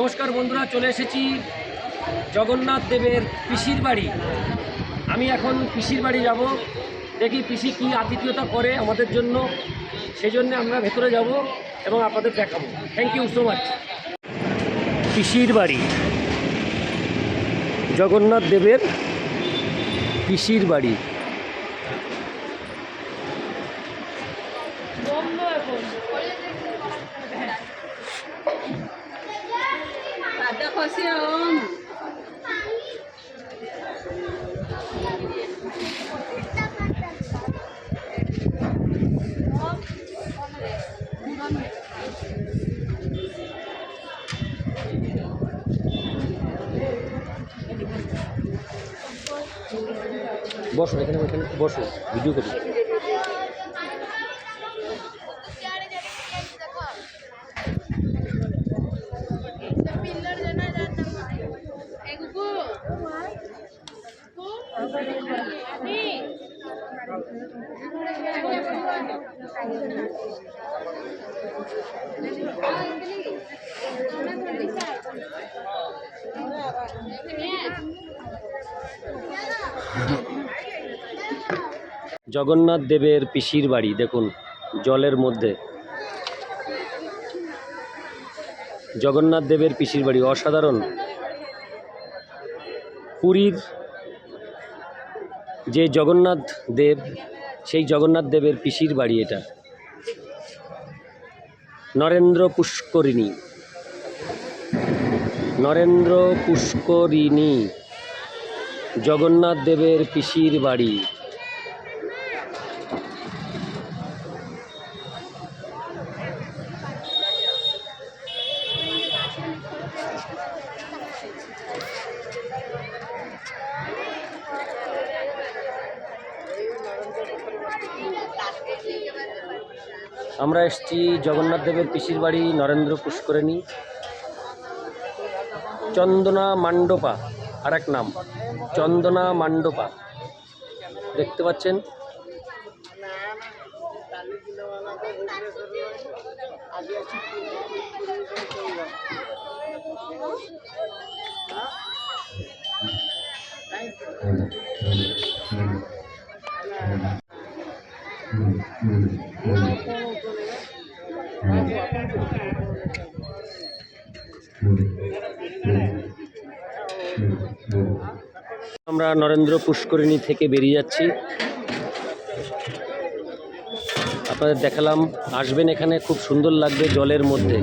নমস্কার বন্ধুরা, চলে এসেছি জগন্নাথ দেবের পিসির বাড়ি। আমি এখন পিসির বাড়ি যাব। দেখি পিসি কী আতিথ্যতা করে আমাদের জন্য। সেই জন্য আমরা ভেতরে যাব এবং আপনাদের দেখাবো। থ্যাংক ইউ সো মাচ পিসির বাড়ি। জগন্নাথ দেবের পিসির বাড়ি। Ada kasi om. বসো এখানে এখানে বসো ভিডিও করি জগন্নাথ দেবের পিসির বাড়ি দেখুন জলের মধ্যে। জগন্নাথ দেবের পিসির বাড়ি অসাধারণ। পুরীর যে জগন্নাথ দেব, সেই জগন্নাথ দেবের পিসির বাড়ি এটা। নরেন্দ্র পুষ্করিণী। নরেন্দ্র পুষ্করিণী, জগন্নাথ দেবের পিসির বাড়ি। আমরা এসেছি জগন্নাথ দেবের পিসির বাড়ি নরেন্দ্র পুষ্করিণী, চন্দনা মান্ডপা আর এক নাম, চন্দনা মান্ডপা দেখতে পাচ্ছেন? আমরা নরেন্দ্র পুষ্করিণী থেকে বেরিয়ে যাচ্ছি। আপনাদের দেখালাম, আসবেন এখানে, খুব সুন্দর লাগবে জলের মধ্যে।